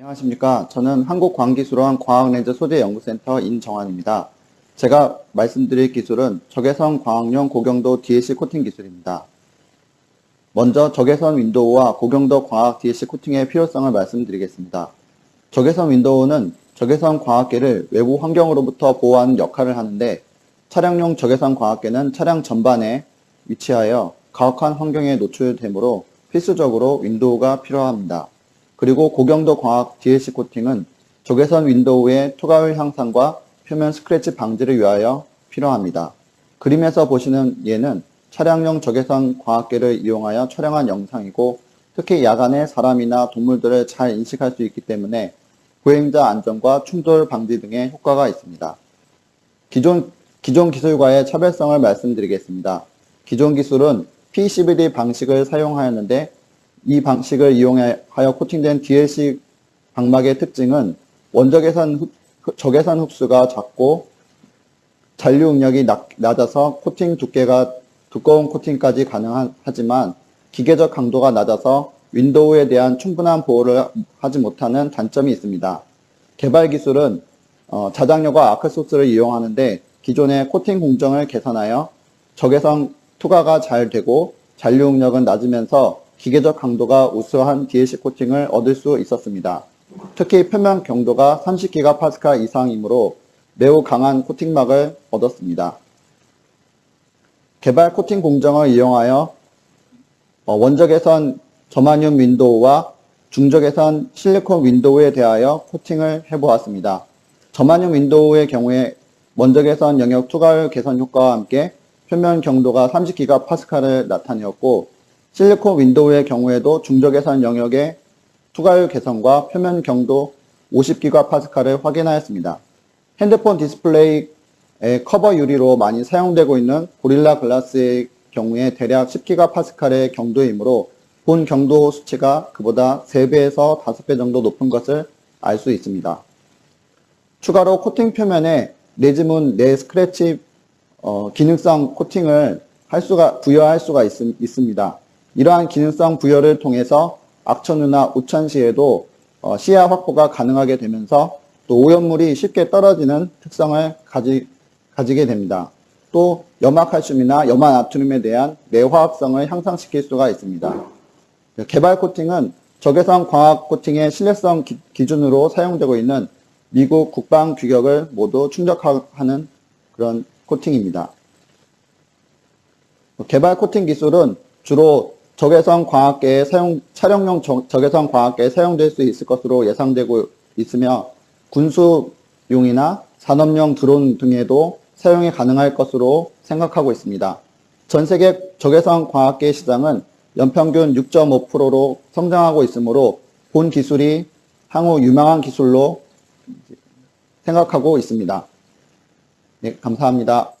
안녕하십니까. 저는 한국광기술원 과학렌즈 소재연구센터 인정환입니다. 제가 말씀드릴 기술은 적외선 광학용 고경도 DLC 코팅 기술입니다. 먼저 적외선 윈도우와 고경도 광학 DLC 코팅의 필요성을 말씀드리겠습니다. 적외선 윈도우는 적외선 광학계를 외부 환경으로부터 보호하는 역할을 하는데 차량용 적외선 광학계는 차량 전반에 위치하여 가혹한 환경에 노출되므로 필수적으로 윈도우가 필요합니다. 그리고 고경도 광학 DLC 코팅은 적외선 윈도우의 투과율 향상과 표면 스크래치 방지를 위하여 필요합니다. 그림에서 보시는 예는 차량용 적외선 광학계를 이용하여 촬영한 영상이고 특히 야간에 사람이나 동물들을 잘 인식할 수 있기 때문에 보행자 안전과 충돌 방지 등의 효과가 있습니다. 기존, 기존 기술과의 차별성을 말씀드리겠습니다. 기존 기술은 PCBD 방식을 사용하였는데 이 방식을 이용하여 코팅된 DLC 방막의 특징은 원적외선 흡- 적외선 흡수가 작고 잔류 응력이 낮- 낮아서 코팅 두께가 두꺼운 코팅까지 가능하지만 기계적 강도가 낮아서 윈도우에 대한 충분한 보호를 하지 못하는 단점이 있습니다. 개발 기술은 어, 자장료가 아크소스를 이용하는데 기존의 코팅 공정을 개선하여 적외선 투과가 잘 되고 잔류 응력은 낮으면서 기계적 강도가 우수한 DLC 코팅을 얻을 수 있었습니다. 특히 표면 경도가 30기가파스칼 이상이므로 매우 강한 코팅막을 얻었습니다. 개발 코팅 공정을 이용하여 어, 원적외선 저마늄 윈도우와 중적외선 실리콘 윈도우에 대하여 코팅을 해보았습니다. 저마늄 윈도우의 경우에 원적외선 영역 투과율 개선 효과와 함께 표면 경도가 30기가파스칼을 나타내었고 실리콘 윈도우의 경우에도 중적외선 영역의 투과율 개선과 표면 경도 50기가파스칼을 확인하였습니다. 핸드폰 디스플레이의 커버 유리로 많이 사용되고 있는 고릴라 글라스의 경우에 대략 10기가파스칼의 경도이므로 본 경도 수치가 그보다 3배에서 5배 정도 높은 것을 알 수 있습니다. 추가로 코팅 표면에 내지문 내 스크래치 어, 기능성 코팅을 할 수가 부여할 수가 있, 있습니다. 이러한 기능성 부여를 통해서 악천후나 우천 시에도 어, 시야 확보가 가능하게 되면서 또 오염물이 쉽게 떨어지는 특성을 가지, 가지게 됩니다. 또 염화칼슘이나 염화나트륨에 대한 내화합성을 향상시킬 수가 있습니다. 개발 코팅은 적외선 광학 코팅의 신뢰성 기, 기준으로 사용되고 있는 미국 국방 규격을 모두 충족하는 그런 코팅입니다. 개발 코팅 기술은 주로 적외선 광학계에 사용, 촬영용 적- 적외선 광학계에 사용될 수 있을 것으로 예상되고 있으며 군수용이나 산업용 드론 등에도 사용이 가능할 것으로 생각하고 있습니다. 전 세계 적외선 광학계 시장은 연평균 6.5%로 성장하고 있으므로 본 기술이 향후 유망한 기술로 생각하고 있습니다. 네, 감사합니다.